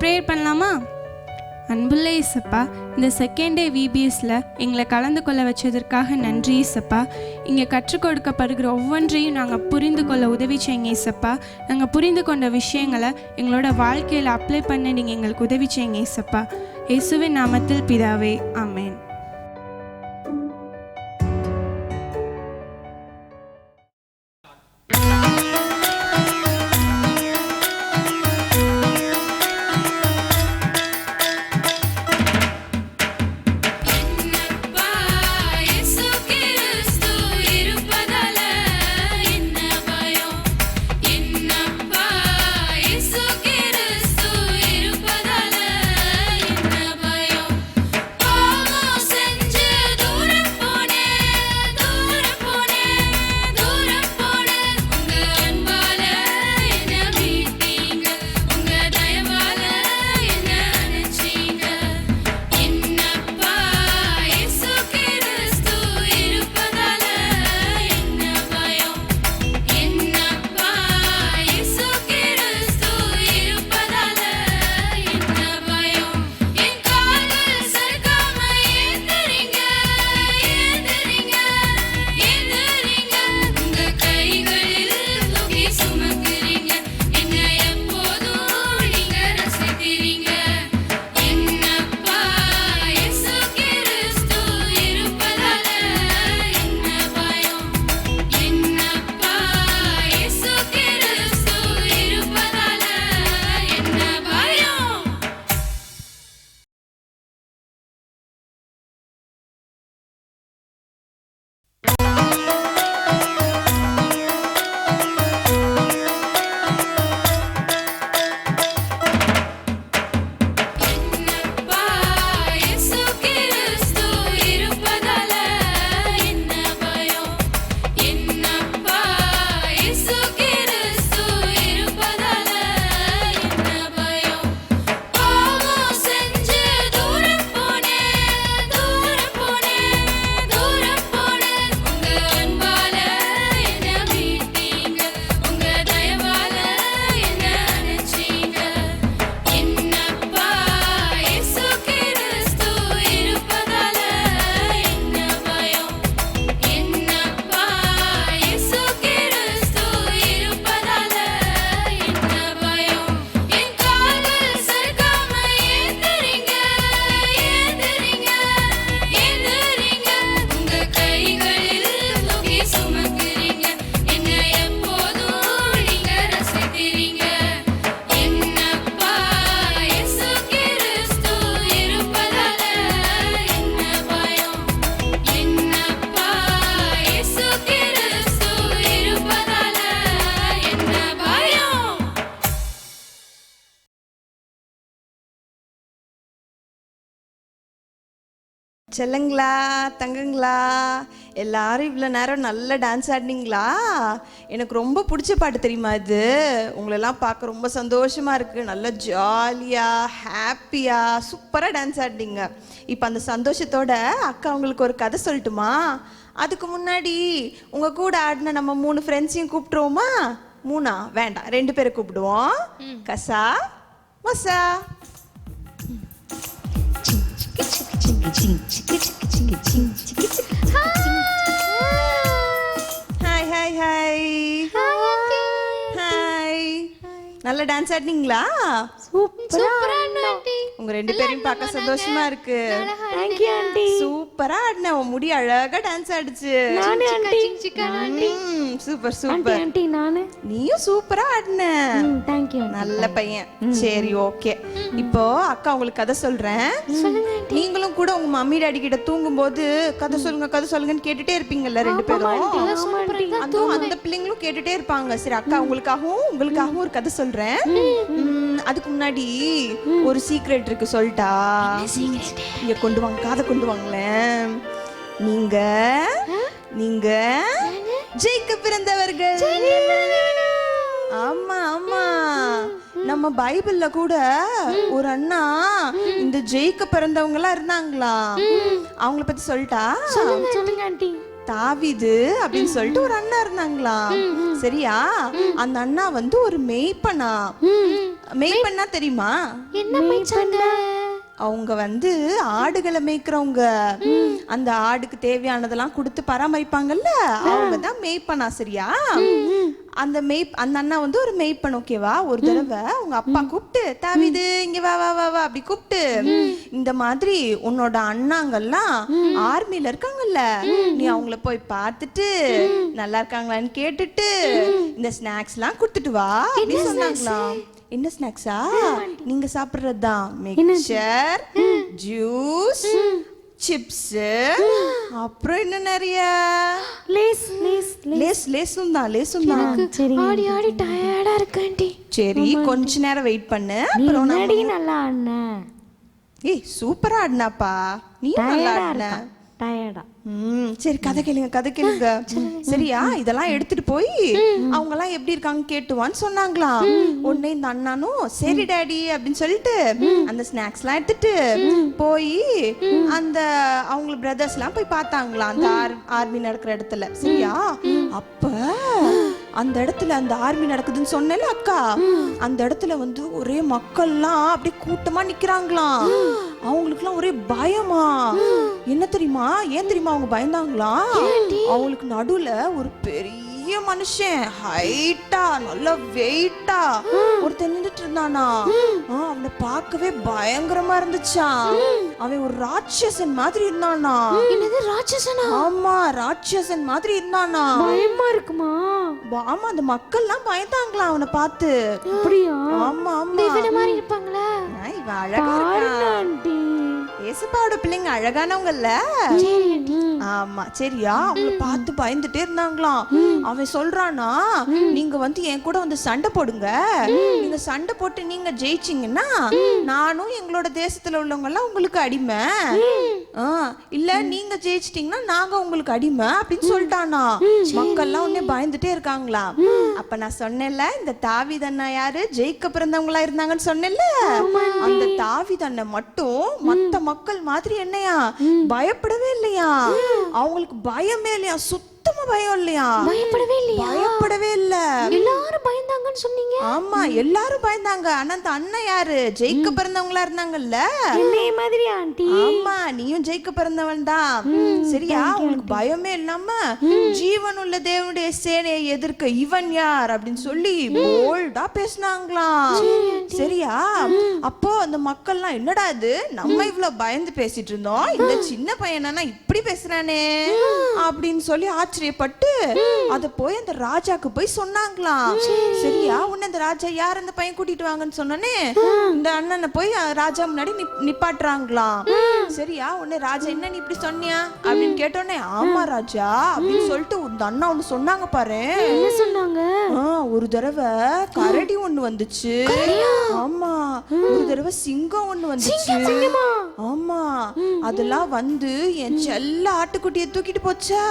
Prayer பண்ணலாமா? அன்புள்ள இசப்பா இந்த செகண்ட் டே விபிஎஸ்ல எங்களை கலந்து கொள்ள வச்சதற்காக நன்றி இசப்பா இங்கே கற்றுக் கொடுக்கப்படுகிற ஒவ்வொன்றையும் நாங்கள் புரிந்து கொள்ள உதவி செய்யுங்க இசப்பா நாங்கள் புரிந்து கொண்ட விஷயங்களை எங்களோட வாழ்க்கையில் அப்ளை பண்ண நீங்கள் எங்களுக்கு உதவி செய்யுங்க இசப்பா இயேசுவின் நாமத்தில் பிதாவே ஆமே செல்லங்களா தங்கங்களா? எல்லாரும் இவ்வளோ நேரம் நல்ல டான்ஸ் ஆடினீங்களா? எனக்கு ரொம்ப பிடிச்ச பாட்டு தெரியுமா இது? உங்களெல்லாம் பார்க்க ரொம்ப சந்தோஷமாக இருக்குது நல்ல ஜாலியாக ஹாப்பியாக சூப்பராக டான்ஸ் ஆடினீங்க. இப்போ அந்த சந்தோஷத்தோட அக்கா உங்களுக்கு ஒரு கதை சொல்லட்டுமா? அதுக்கு முன்னாடி உங்கள் கூட ஆடின நம்ம மூணு ஃப்ரெண்ட்ஸையும் கூப்பிட்டுருவோமா? மூணா? வேண்டாம். ரெண்டு பேரை கூப்பிடுவோம். கசா மசா. ஹாய் ஹாய் ஹாய் ஹாய் நல்ல டான்ஸ் ஆடினீங்களா? உங்க ரெண்டு பேரையும் பார்க்க சந்தோஷமா இருக்கு. சூப்பரா ஆடின. உன் முடி அழகா டான்ஸ் ஆடுச்சு. ம், சூப்பர் சூப்பர். ஆண்டி நானு. நீயும் சூப்பரா ஆடின. தேங்க்யூ நல்ல பையன். சரி ஓகே இப்போ அக்கா உங்களுக்கு கதை சொல்றேன். நீங்களும் கூட உங்க மம்மி டாடி கிட்ட தூங்கும்போது கதை சொல்லுங்க கதை சொல்லுங்கன்னு கேட்டுட்டே இருப்பீங்கல்ல ரெண்டு பேரும். அதுவும் அந்த பிள்ளைங்களும் கேட்டுட்டே இருப்பாங்க. சரி அக்கா உங்களுக்காகவும் உங்களுக்காகவும் ஒரு கதை சொல்றேன். அதுக்கு முன்னாடி ஒரு சீக்ரெட் இருக்கு சொல்லிட்டா இங்க கொண்டு வாங்க காதை கொண்டு வாங்களேன் நீங்க நீங்க ஜெயிக்க பிறந்தவர்கள். ஆமா ஆமா. நம்ம பைபிள்ல கூட ஒரு அண்ணா இந்த ஜெயிக்க பிறந்தவங்க எல்லாம் இருந்தாங்களா? அவங்கள பத்தி சொல்லிட்டா? சொல்லுங்க ஆண்டி. தாவிது அப்படின்னு சொல்லிட்டு ஒரு அண்ணா இருந்தாங்களாம் சரியா? அந்த அண்ணா வந்து ஒரு மெய்ப்பனா? மெய்ப்பனா தெரியுமா? என்ன அவங்க வந்து ஆடுகளை மேய்க்கிறவங்க. அந்த ஆடுக்கு தேவையானதெல்லாம் கொடுத்து பராமரிப்பாங்கல்ல? அவங்க தான் மேய்ப்பனா சரியா? அந்த மெய் அந்த அண்ணா வந்து ஒரு மெய்ப்பன் ஓகேவா ஒரு தடவை உங்க அப்பா கூப்பிட்டு தாவிது இங்க வா வா வா வா அப்படி கூப்பிட்டு இந்த மாதிரி உன்னோட அண்ணாங்கெல்லாம் ஆர்மில இருக்காங்கல்ல? நீ அவங்கள போய் பார்த்துட்டு நல்லா இருக்காங்களான்னு கேட்டுட்டு இந்த ஸ்நாக்ஸ் எல்லாம் கொடுத்துட்டு வா அப்படின்னு சொன்னாங்களாம். என்ன ஸ்நாக்ஸா நீங்க சாப்பிடுறது? தான் மிக்சர் ஜூஸ் சிப்ஸ் அப்புறம் என்ன நிறைய? லேஸ் லேஸ் லேஸ் லேஸும் தான் லேஸும் தான். சரி ஆடி ஆடி டயர்டா இருக்கு ஆண்டி. சரி கொஞ்ச நேரம் வெயிட் பண்ணு. அப்புறம் நம்ம- முன்னாடி நல்லா ஆடினேன் ஏய் சூப்பரா ஆடினாப்பா. நீ நல்லா ஆடின. டயர்டா சரி கதை கேளுங்க கதை கேளுங்க. சரியா? இதெல்லாம் எடுத்துட்டு போய் அவங்க எல்லாம் எப்படி இருக்காங்க கேட்டுவான்னு சொன்னாங்களாம் உடனே இந்த அண்ணனும் சரி டாடி அப்படின்னு சொல்லிட்டு அந்த ஸ்நாக்ஸ் எல்லாம் எடுத்துட்டு போய் அந்த அவங்க பிரதர்ஸ் எல்லாம் போய் பார்த்தாங்களாம் அந்த ஆர்மி நடக்கிற இடத்துல. சரியா? அப்ப அந்த இடத்துல அந்த ஆர்மி நடக்குதுன்னு சொன்னேன்ல அக்கா. அந்த இடத்துல வந்து ஒரே மக்கள்லாம் அப்படியே கூட்டமா நிக்கிறாங்களாம். அவங்களுக்குலாம் ஒரே பயமா. என்ன தெரியுமா? ஏன் தெரியுமா? அவங்க பயந்தாங்களா? அவங்களுக்கு நடுவுல ஒரு பெரிய மனுஷன் ஹைட்டா நல்ல வெயிட்டா ஒருத்தன் நின்றுட்டு இருந்தானா? அவனை பார்க்கவே பயங்கரமா இருந்துச்சான் அவன் ஒரு ராட்சசன் மாதிரி இருந்தானா? என்னது ராட்சசனா? ஆமா ராட்சசன் மாதிரி இருந்தானா? பயமா இருக்குமா? ஆமா அந்த மக்கள்லாம் பயந்தாங்களாம் அவனை பார்த்து? அப்படியா? ஆமா ஆமா. இவன மாதிரி இருப்பாங்களா? இவன் அழகா இருக்கான். ஏசப்பாவோட பிள்ளைங்க அழகானவங்கல்ல? ஆமா சரியா? அவங்கள பார்த்து பயந்துட்டே இருந்தாங்களாம். அவன் சொல்றானா நீங்க வந்து என் கூட வந்து சண்டை போடுங்க. நீங்க சண்டை போட்டு நீங்க ஜெயிச்சீங்கன்னா நானும் எங்களோட தேசத்துல உள்ளவங்க எல்லாம் உங்களுக்கு அடிமை. இல்ல நீங்க ஜெயிச்சிட்டீங்கன்னா நாங்க உங்களுக்கு அடிமை அப்படின்னு சொல்லிட்டானா. மக்கள்லாம் உடனே பயந்துட்டே இருக்காங்களா அப்ப நான் சொன்னேன்ல இந்த தாவிதண்ணா யாரு? ஜெயிக்க பிறந்தவங்களா இருந்தாங்கன்னு சொன்னேன்ல? அந்த தாவிதண்ணை மட்டும் மத்த மக்கள் மாதிரி என்னையா? பயப்படவே இல்லையா? அவங்களுக்கு பயமே இல்லையா? சுத்தமா பயம் இல்லையா? பயப்படவே இல்லையா? பயந்தாங்கன்னு சொன்னீங்க? ஆமா எல்லாரும் பயந்தாங்க. ஆனா அந்த அண்ணன் யாரு? ஜெயிக்க பிறந்தவங்களா இருந்தாங்கல்ல? என்னைய மாதிரி ஆண்டி. ஆமா நீயும் ஜெயிக்க பிறந்தவன் தான். சரியா? உங்களுக்கு பயமே இல்லாம ஜீவனுள்ள தேவனுடைய சேனையை எதிர்க்க இவன் யார் அப்படின்னு சொல்லி போல்டா பேசினாங்களாம். சரியா? அப்போ அந்த மக்கள்லாம் என்னடா இது? நம்ம இவ்வளவு பயந்து பேசிட்டு இருந்தோம். இந்த சின்ன பையனா இப்படி பேசுறானே? அப்படின்னு சொல்லி ஆச்சரியப்பட்டு அத போய் அந்த ராஜாக்கு போய் சொன்னாங்களாம். சரியா? உன்ன அந்த ராஜா யார் அந்த பையன் கூட்டிட்டு வாங்கன்னு சொன்னோன்னே இந்த அண்ணனை போய் ராஜா முன்னாடி நிப்- நிப்பாட்டுறாங்களாம். சரியா உன்னை ராஜா என்ன நீ இப்படி சொன்னியா? அப்படின்னு கேட்டோன்னே ஆமா ராஜா அப்படின்னு சொல்லிட்டு இந்த அண்ணா ஒண்ணு சொன்னாங்க பாரு. என்ன சொன்னாங்க? ஒரு தடவை கரடி ஒண்ணு வந்துச்சு. ஆமா ஒரு தடவை சிங்கம் ஒண்ணு வந்துச்சு. ஆமா அதெல்லாம் வந்து என் செல்ல ஆட்டுக்குட்டியை தூக்கிட்டு போச்சா?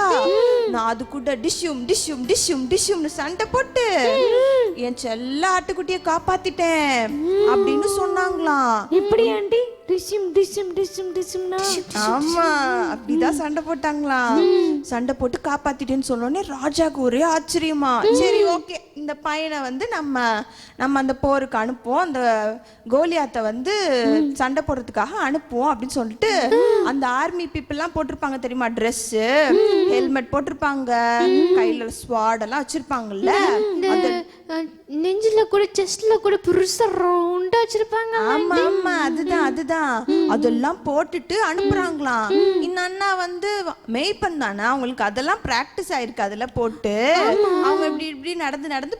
நான் அது கூட டிஷ்யூம் டிஷ்யூம் டிஷ்யூம் டிஷ்யூம்னு சண்டை போட்டு என் செல்ல ஆட்டுக்குட்டியை காப்பாத்திட்டேன் அப்படின்னு சொன்னாங்களாம். எப்படி ஆண்டி டிஷ்யூம் டிஷ்யூம் டிஷ்யூம்னா ஆமா அப்படிதான் சண்டை போட்டாங்களாம். சண்டை போட்டு காப்பாத்திட்டேன்னு சொன்னோடனே ராஜாக்கு ஒரே ஆச்சரியமா. சரி ஓகே. இந்த பையனை வந்து நம்ம நம்ம அந்த போருக்கு அனுப்புவோம். அந்த கோலியாத்தை வந்து சண்டை போடுறதுக்காக அனுப்புவோம் அப்படின்னு சொல்லிட்டு அந்த ஆர்மி பீப்புள்லாம் போட்டிருப்பாங்க தெரியுமா? ட்ரெஸ் ஹெல்மெட் போட்டிருப்பாங்க. கையில ஸ்வாட் எல்லாம் வச்சிருப்பாங்கல்ல. நெஞ்சில கூட செஸ்ட்ல கூட பெருசா ரவுண்டா வச்சிருப்பாங்க ஆமா ஆமா அதுதான் அதுதான். அதெல்லாம் போட்டுட்டு அனுப்புறாங்களாம். இந்த அண்ணா வந்து மேய்ப்பன் தானே அவங்களுக்கு அதெல்லாம் பிராக்டிஸ் ஆயிருக்கு அதுல போட்டு. அவங்க இப்படி இப்படி நடந்து நடந்து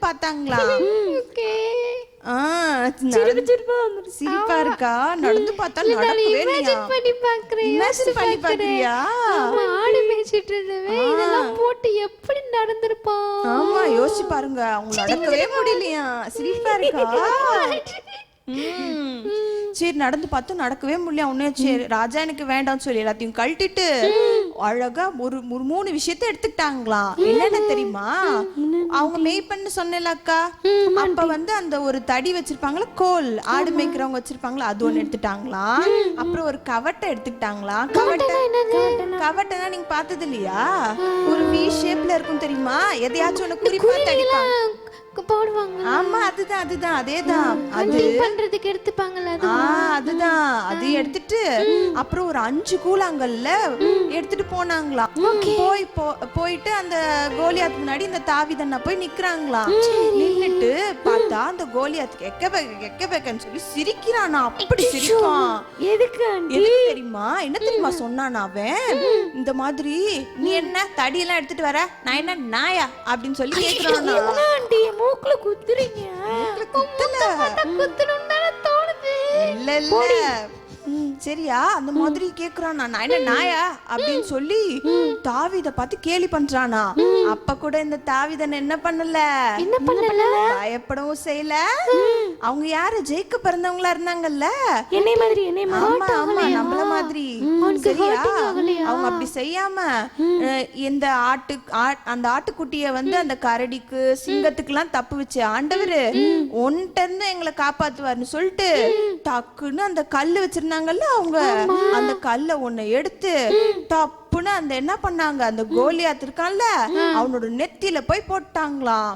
நடந்து- சிரிப்பா இருக்கா? நடந்து பார்த்தா நடக்கவே பண்ணி பாக்குறியா ஆடு மேய்ச்சிட்டு இருந்தவன். இதெல்லாம் போட்டு எப்படி நடந்திருப்பான்? ஆமா யோசிச்சு பாருங்க. அவங்க நடக்கவே முடியலையா? சிரிப்பா இருக்கா. சரி நடந்து பார்த்தும் நடக்கவே முடியல. உடனே சரி ராஜா எனக்கு வேண்டாம்னு சொல்லி எல்லாத்தையும் கழட்டிட்டு அழகா ஒரு ஒரு மூணு விஷயத்த எடுத்துக்கிட்டாங்களாம் என்னென்ன தெரியுமா? அவங்க மேய்ப்பன்னு சொன்னேன்ல அக்கா. அப்ப வந்து அந்த ஒரு தடி வச்சிருப்பாங்களா கோல். ஆடு மேய்க்கிறவங்க வச்சிருப்பாங்களா அது ஒண்ணு எடுத்துட்டாங்களாம் அப்புறம் ஒரு கவட்டை எடுத்துக்கிட்டாங்களாம் கவட்டை கவட்டைனா? நீங்க பார்த்தது இல்லையா? ஒரு வி ஷேப்ல இருக்கும் தெரியுமா? எதையாச்சும் ஒண்ணு குறிப்பா தடிப்பாங்க. போடுவாங்க ஆமா அதுதான் அதுதான் அதேதான். அது பண்றதுக்கு எடுத்துப்பாங்கல்ல அது அதுதான். அது எடுத்துட்டு அப்புறம் ஒரு அஞ்சு கூழாங்கல்ல எடுத்துட்டு போனாங்களாம் போய் போ- போயிட்டு அந்த கோலியாத் முன்னாடி இந்த தாவிதண்ணா போய் நிக்கிறாங்களாம் நின்னுட்டு பார்த்தா அந்த கோலியாத்துக்கு எக்க எக்க பெக்கன்னு சொல்லி சிரிக்கிறானா. அப்படி சிரிப்பான் எதுக்கு எதுக்கு தெரியுமா? என்ன தெரியுமா சொன்னான் அவன்? இந்த மாதிரி நீ என்ன தடியெல்லாம் எடுத்துட்டு வர? நான் என்ன நாயா? அப்படின்னு சொல்லி கேக்குறானா. ஆண்டி மூக்குல குத்துறீங்க? தானே தோணுது. இல்ல இல்ல. சரியா? அந்த மாதிரி கேக்குறானா? நான் என்ன நாயா? அப்படின்னு சொல்லி தாவித பார்த்து கேலி பண்றானா? அப்ப கூட இந்த தாவிதன் என்ன பண்ணல? என்ன பண்ணல? பயப்படவும் செய்யல. அவங்க யாரு? ஜெயிக்க பிறந்தவங்களா இருந்தாங்கல்ல? என்னை மாதிரி என்னை ஆமா ஆமா நம்மள மாதிரி. சரியா? அவங்க அப்படி செய்யாம இந்த ஆட்டு அந்த ஆட்டுக்குட்டிய வந்து அந்த கரடிக்கு சிங்கத்துக்குலாம் தப்பு வச்சு ஆண்டவரு ஒன்ட்ட இருந்து எங்களை காப்பாத்துவாருன்னு சொல்லிட்டு டக்குன்னு அந்த கல்லு வச்சிருந்தாங்கல்ல? அவங்க அந்த கல்ல ஒண்ணு எடுத்து டப்புன்னு அந்த என்ன பண்ணாங்க? அந்த கோலியாத் இருக்கான்ல அவனோட நெத்தியில போய் போட்டாங்களாம்.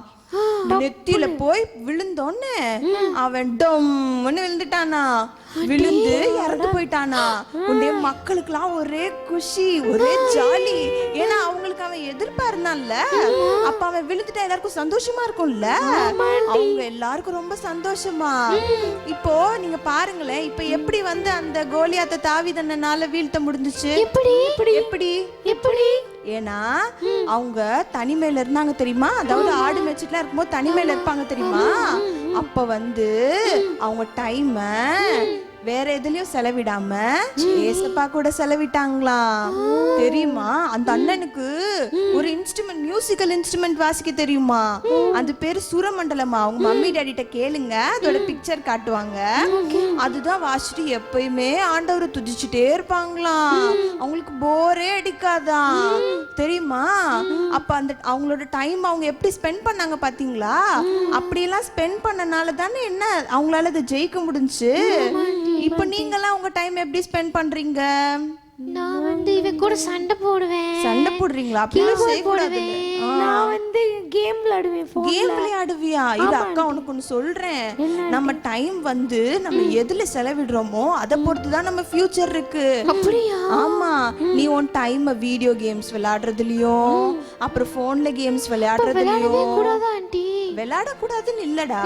நெத்தியில போய் விழுந்தோன்னு அவன் டொம்னு விழுந்துட்டானா. விழுந்து இறந்து போயிட்டானா? உடனே மக்களுக்குலாம் ஒரே குஷி ஒரே ஜாலி. ஏன்னா அவங்களுக்கு அவன் எதிர்ப்பா இருந்தான்ல. அப்ப அவன் விழுந்துட்டா எல்லாருக்கும் சந்தோஷமா இருக்கும்ல? அவங்க எல்லாருக்கும் ரொம்ப சந்தோஷமா. இப்போ நீங்க பாருங்களேன் இப்ப எப்படி வந்து அந்த கோலியாத்த தாவிதனால வீழ்த்த முடிஞ்சுச்சு? எப்படி? எப்படி? எப்படி? ஏன்னா அவங்க தனிமையில இருந்தாங்க தெரியுமா? அதாவது ஆடு மேய்ச்சிட்டுலாம் இருக்கும்போது தனிமையில இருப்பாங்க தெரியுமா? அப்ப வந்து அவங்க டைம வேற எதுலயும் செலவிடாம ஏசப்பா கூட செலவிட்டாங்களாம் தெரியுமா? அந்த அண்ணனுக்கு ஒரு இன்ஸ்ட்ருமெண்ட் மியூசிக்கல் இன்ஸ்ட்ருமெண்ட் வாசிக்க தெரியுமா? அது பேரு சுரமண்டலமா? அவங்க மம்மி டாடிட்ட கேளுங்க. அதோட பிக்சர் காட்டுவாங்க. அதுதான் வாசிச்சுட்டு எப்பயுமே ஆண்டவரை துதிச்சுட்டே இருப்பாங்களாம் அவங்களுக்கு போரே அடிக்காதான் தெரியுமா? அப்ப அந்த அவங்களோட டைம் அவங்க எப்படி ஸ்பெண்ட் பண்ணாங்க பாத்தீங்களா? அப்படியெல்லாம் ஸ்பெண்ட் பண்ணனால தானே என்ன? அவங்களால அதை ஜெயிக்க முடிஞ்சுச்சு இப்போ நீங்கெல்லாம் உங்க டைம் எப்படி ஸ்பெண்ட் பண்றீங்க? நான் வந்து இவன் கூட சண்டை போடுவேன். சண்டை போடுறீங்களா? அப்படிலாம் செய்யக்கூடாது நான் வந்து கேம் விளையாடுவேன். கேம் விளையாடுவியா? இது அக்கா உனக்கு ஒன்று சொல்றேன். நம்ம டைம் வந்து நம்ம எதுல செலவிடுறோமோ அதை பொறுத்து தான் நம்ம ஃபியூச்சர் இருக்கு. அப்படியா? ஆமா. நீ உன் டைம் வீடியோ கேம்ஸ் விளையாடுறதுலயும் அப்புறம் போன்ல கேம்ஸ் விளையாடுறதுலயும். கூடாதா ஆண்டி? விளையாடக்கூடாதுன்னு இல்லடா.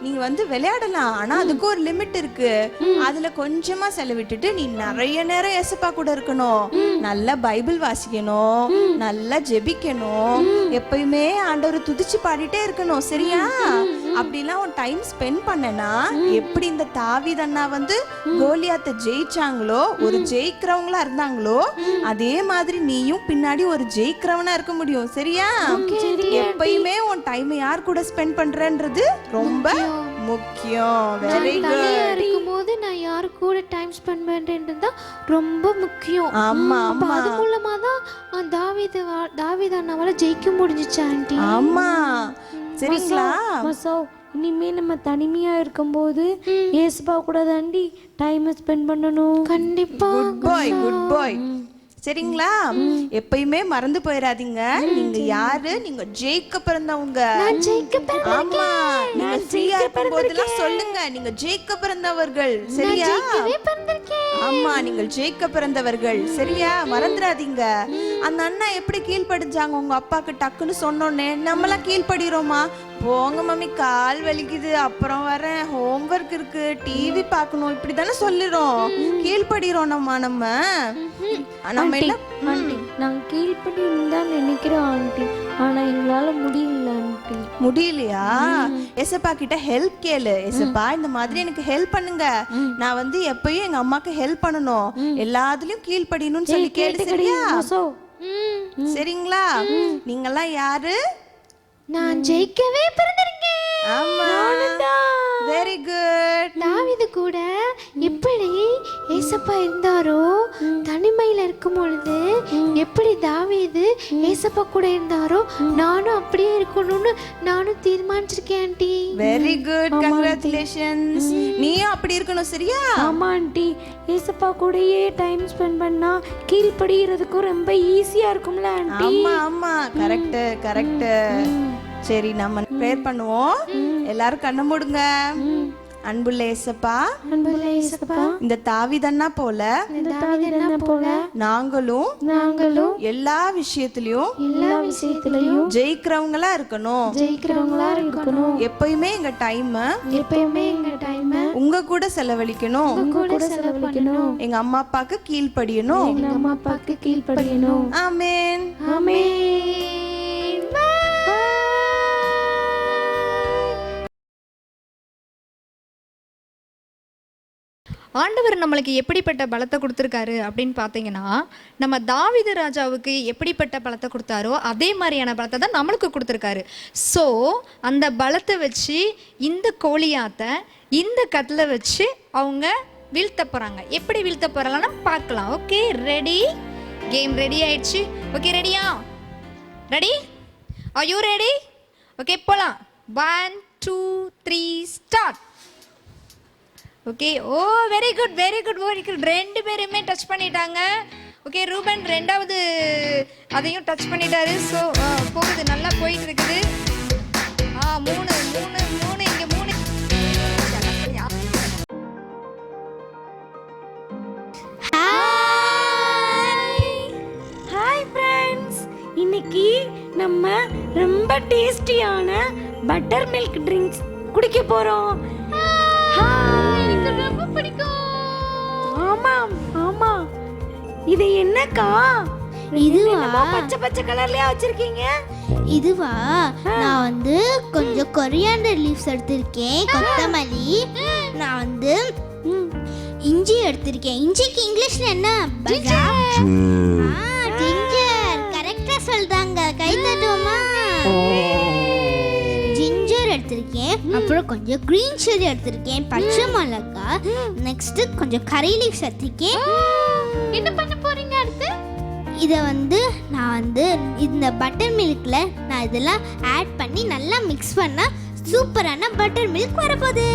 நீங்க வந்து விளையாடலாம். ஆனா அதுக்கு ஒரு லிமிட் இருக்கு. அதுல கொஞ்சமா செலவிட்டுட்டு நீ நிறைய நேரம் எசப்பா கூட இருக்கணும். நல்லா பைபிள் வாசிக்கணும். நல்லா ஜெபிக்கணும். எப்பயுமே ஆண்டவரை துதிச்சு பாடிட்டே இருக்கணும். சரியா? அப்படிலாம் உன் டைம் ஸ்பெண்ட் பண்ணனா எப்படி இந்த தாவீதண்ணா வந்து கோலியாத்தை ஜெயிச்சாங்களோ ஒரு ஜெயிக்கிறவங்களா இருந்தாங்களோ அதே மாதிரி நீயும் பின்னாடி ஒரு ஜெயிக்கிறவனா இருக்க முடியும். சரியா? எப்பயுமே உன் டைம் யார் கூட ஸ்பெண்ட் பண்றன்றது ரொம்ப முக்கியம். வெரி குட் இருக்கும்போது நான் யாரு கூட டைம் ஸ்பெண்ட் பண்றேன்றது தான் ரொம்ப முக்கியம். ஆமா ஆமா. அது மூலமா தான் தாவித தாவித அண்ணாவால ஜெயிக்க முடிஞ்சுச்சு ஆண்டி. ஆமா. சரிங்களா? மசோ இனிமே நம்ம தனிமையா இருக்கும்போது ஏசுபா கூட தாண்டி டைம் ஸ்பெண்ட் பண்ணணும். கண்டிப்பா. குட் பாய் குட் பாய் சரிங்களா? எப்பயுமே மறந்து போயிடாதீங்க நீங்க யாரு? நீங்க ஜெயிக்க பிறந்தவங்க. ஆமா. நீங்க ஃப்ரீயா இருக்கும் போதெல்லாம் சொல்லுங்க. நீங்க ஜெயிக்க பிறந்தவர்கள். சரியா? ஆமா நீங்கள் ஜெயிக்க பிறந்தவர்கள். சரியா? மறந்துடாதீங்க அந்த அண்ணா எப்படி கீழ்ப்படிஞ்சாங்க உங்க அப்பாக்கு டக்குன்னு சொன்னோன்னே நம்மளாம் கீழ்ப்படிறோமா போங்க மம்மி கால் வலிக்குது. அப்புறம் வரேன் ஹோம்ஒர்க் இருக்கு. டிவி பார்க்கணும். இப்படி தானே சொல்லிடுறோம் கீழ்ப்படிறோம் நம்ம நம்ம. நம்ம என்ன? ஆண்டி நாங்க கீழ்ப்படி தான் நினைக்கிறோம் ஆண்டி. ஆனா எங்களால முடியல ஆண்டி. முடியலையா? எசப்பா கிட்ட ஹெல்ப் கேளு. எசப்பா இந்த மாதிரி எனக்கு ஹெல்ப் பண்ணுங்க. நான் வந்து எப்பயும் எங்க அம்மாக்கு ஹெல்ப் பண்ணணும். எல்லாத்துலயும் கீழ்ப்படியணும்னு சொல்லி கேளு சரியா? சரிங்களா? நீங்கெல்லாம் யாரு? நான் ஜெயிக்கவே பிறந்திருக்கேன். ஆமா. வெரி குட் தாவிது கூட எப்படி ஏசப்பா இருந்தாரோ தனிமையில இருக்கும் பொழுது எப்படி தாவீது ஏசப்பா கூட இருந்தாரோ நானும் அப்படியே இருக்கணும்னு நானும் தீர்மானிச்சிருக்கேன் ஆண்டி. வெரி குட் கங்க்ராச்சுலேஷன்ஸ் நீயும் அப்படி இருக்கணும் சரியா? ஆமா ஆண்டி. ஏசப்பா கூடயே டைம் ஸ்பெண்ட் பண்ணா கீழ்ப்படிகிறதுக்கும் ரொம்ப ஈஸியா இருக்கும்ல ஆண்டி. ஆமா ஆமா. கரெக்ட் கரெக்ட் சரி நம்ம ப்ரேயர் பண்ணுவோம். எல்லாரும் கண்ணை மூடுங்க. அன்புள்ள ஏசப்பா இந்த தாவிதன்னா போல இந்த தாவீதனை போல நாங்களும் நாங்களும் எல்லா விஷயத்திலயும் எல்லா விஷயத்திலையும் ஜெயிக்கிறவங்களா இருக்கணும். ஜெயிக்கிறவங்களா இருக்கணும். எப்பயுமே எங்க டைம் எப்பயுமே எங்க டைம் உங்க கூட செலவழிக்கணும். கூட செலவழிக்கணும். எங்க அம்மா அப்பாக்கு கீழ்ப்படியணும். எங்க அம்மா அப்பாக்கு கீழ்ப்படியணும். ஆமேன் ஆமென் ஆண்டவர் நம்மளுக்கு எப்படிப்பட்ட பலத்தை கொடுத்துருக்காரு அப்படின்னு பார்த்தீங்கன்னா நம்ம தாவித ராஜாவுக்கு எப்படிப்பட்ட பலத்தை கொடுத்தாரோ அதே மாதிரியான பலத்தை தான் நம்மளுக்கு கொடுத்துருக்காரு. ஸோ அந்த பலத்தை வச்சு இந்த கோழியாத்தை இந்த கட்டில் வச்சு அவங்க வீழ்த்த போகிறாங்க எப்படி வீழ்த்த போகிறாங்கன்னா பார்க்கலாம். ஓகே ரெடி கேம் ரெடி ஆயிடுச்சு. ஓகே ரெடியா ரெடி ஐயோ ரெடி ஓகே போகலாம் one two three start okay oh very good very good very good ரெண்டு பேருமே டச் பண்ணிட்டாங்க. ஓகே ரூபன் ரெண்டாவது அதையும் டச் பண்ணிட்டாரு. ஸோ போகுது நல்லா போயிட்டு இருக்குது. ஆ மூணு மூணு மூணு இங்கே மூணு. ஹாய் ஃப்ரெண்ட்ஸ் இன்னைக்கு நம்ம ரொம்ப டேஸ்டியான பட்டர் மில்க் ட்ரிங்க்ஸ் குடிக்க போகிறோம் ஹாய் பிடிக்கும். ஆமாம் ஆமா. இது என்னக்கா? இதுவா? பச்சை பச்சை கலர்லயா வச்சிருக்கீங்க? இதுவா? நான் வந்து கொஞ்சம் கொரியாண்டர் லீவ்ஸ் எடுத்திருக்கேன் கொத்தமல்லி. நான் வந்து இஞ்சி எடுத்திருக்கேன். இஞ்சிக்கு இங்கிலீஷ்ல என்ன? ஜிஞ்சர். கரெக்டா சொல்றாங்க. கை தட்டுவோமா? ஜிஞ்சர் எடுத்திருக்கேன். அப்புறம் கொஞ்சம் கிரீன் சில்லி எடுத்திருக்கேன். பச்சை மிளகாய். நெக்ஸ்ட் கொஞ்சம் கறி லீவ்ஸ் எடுத்திருக்கேன் என்ன பண்ண போறீங்க அடுத்து? இதை வந்து நான் வந்து இந்த பட்டர் மில்க்ல நான் இதெல்லாம் ஆட் பண்ணி நல்லா மிக்ஸ் பண்ணா சூப்பரான பட்டர் மில்க் வரப்போகுது.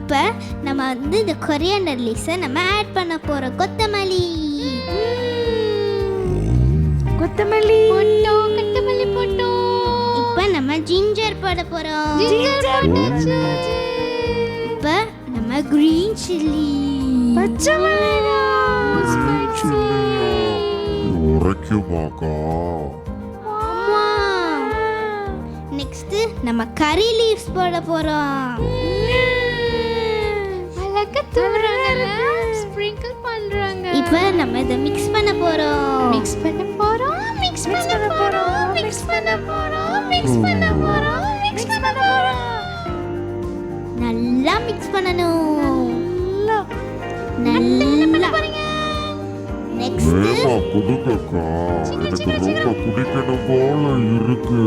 இப்போ நம்ம வந்து இந்த கொரியாண்டர் லீஸை நம்ம ஆட் பண்ண போறோம் கொத்தமல்லி. கொத்தமல்லி. போட போறோம். இப்போ நம்ம கிரீன் சில்லி பச்சை மிளகாய் உரைக்குமாக்கா. நெக்ஸ்ட் நம்ம கறி லீவ்ஸ் போட போறோம். இப்போ நம்ம இதை மிக்ஸ் பண்ண போறோம். மிக்ஸ் பண்ண போறோம். மிக்ஸ் பண்ண போறோம். மிக்ஸ் பண்ண போறோம். மிக்ஸ் பண்ண போறோம். பண்ணணும் நல்லா நெக்ஸ்ட் வேமா குடுங்கக்கா எனக்கு ரொம்ப குடிக்கணும் போல இருக்கு.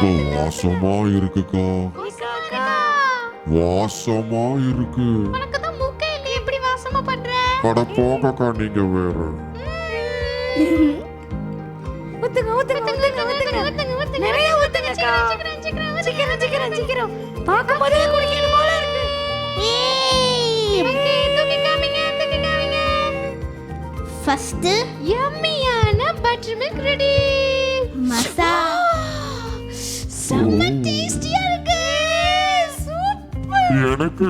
ஊத்துங்க ரொம்ப வாசமா இருக்குக்கா. ஊத்துங்க வாசமா இருக்கு. உனக்கு தான் மூக்கே இல்லை எப்படி வாசமா பண்ற? அட போங்கக்கா நீங்க வேற. ஊத்துங்க ஊத்துங்க ஊத்துங்க ஊத்துங்க ஊத்துங்க ஊத்துங்க. நிறைய ஊத்துங்கக்கா சீக்கிரம் சீக்கிரம் சீக்கிரம் சீக்கிரம் சீக்கிரம் பார்க்கும் போதே குடிக்கணும் போல இருக்கு. ஓகே தூக்கி காமிங்க தூக்கி காமிங்க. ஃபர்ஸ்ட் யம்மியான பட்டர் மில்க் ரெடி மசா செம்ம டேஸ்டியா இருக்கு. சூப்பர். எனக்கு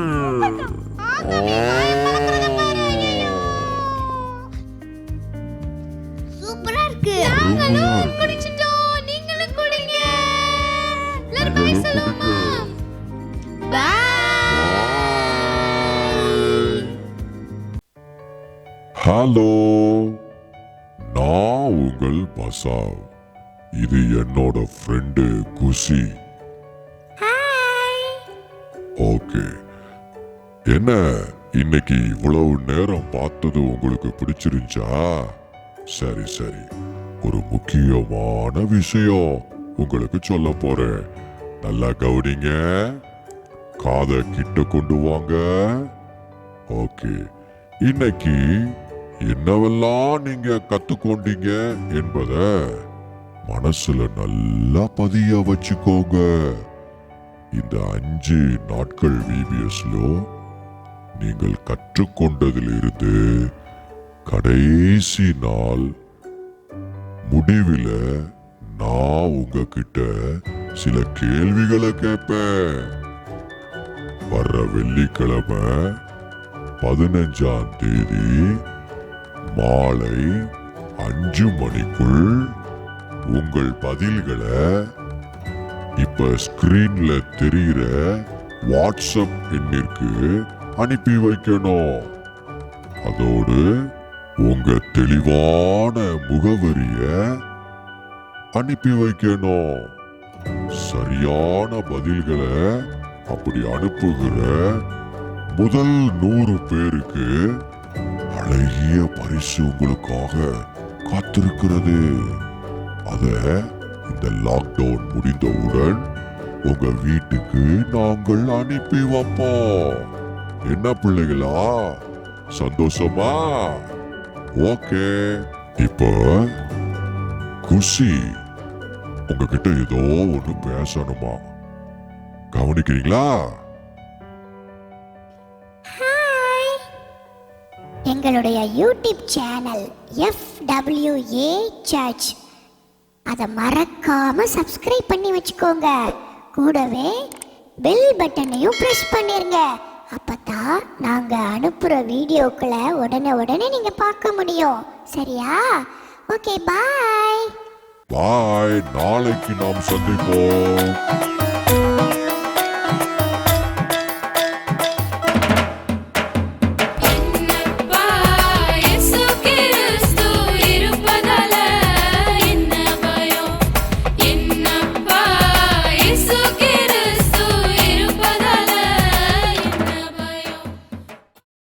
சூப்பரா இருக்கு. நாங்களும் குடிச்சிட்டோம். நீங்களும் குடிங்க. எல்லாரும் பாய் சொல்லுவோமா. ஹலோ நான் உங்க உங்கள் பசாவ். இது என்னோட ஃப்ரெண்டு குஷி. ஓகே என்ன இன்னைக்கு இவ்வளவு நேரம் பார்த்தது உங்களுக்கு பிடிச்சிருந்துச்சா? சரி சரி. ஒரு முக்கியமான விஷயம் உங்களுக்கு சொல்ல போறேன். நல்லா கவனிங்க. காதை கிட்ட கொண்டு வாங்க. ஓகே இன்னைக்கு என்னவெல்லாம் நீங்க கத்துக்கொண்டீங்க என்பத மனசுல நல்லா பதிய வச்சுக்கோங்க. இந்த அஞ்சு நாட்கள் விபிஎஸ்ல நீங்கள் கற்றுக்கொண்டதிலிருந்து கடைசி நாள் முடிவில் நான் உங்ககிட்ட சில கேள்விகளை கேட்பேன். வர்ற வெள்ளிக்கிழமை பதினஞ்சாம் தேதி மாலை அஞ்சு மணிக்குள் உங்கள் பதில்களை இப்ப ஸ்கிரீன்ல தெரிகிற வாட்ஸ்அப் எண்ணிற்கு அனுப்பி வைக்கணும். அதோடு உங்க தெளிவான முகவரிய அனுப்பி வைக்கணும். சரியான பதில்களை அப்படி அனுப்புகிற முதல் நூறு பேருக்கு அழகிய பரிசு உங்களுக்காக காத்திருக்கிறது. அதை இந்த லாக்டவுன் முடிந்தவுடன் உங்க வீட்டுக்கு நாங்கள் அனுப்பி வைப்போம். என்ன பிள்ளைகளா? சந்தோஷமா? ஓகே. இப்போ குஷி உங்ககிட்ட ஏதோ ஒன்று பேசணுமா? கவனிக்கிறீங்களா? எங்களுடைய யூடியூப் சேனல் எஃப்டபிள்யூஏ சர்ச் அதை மறக்காம சப்ஸ்கிரைப் பண்ணி வச்சுக்கோங்க. கூடவே பெல் பட்டனையும் ப்ரெஸ் பண்ணிருங்க. அப்பதான் நாங்க அனுப்புற வீடியோக்களை உடனே உடனே நீங்க பார்க்க முடியும். சரியா? ஓகே பாய் பாய் நாளைக்கு நாம் சந்திப்போம்.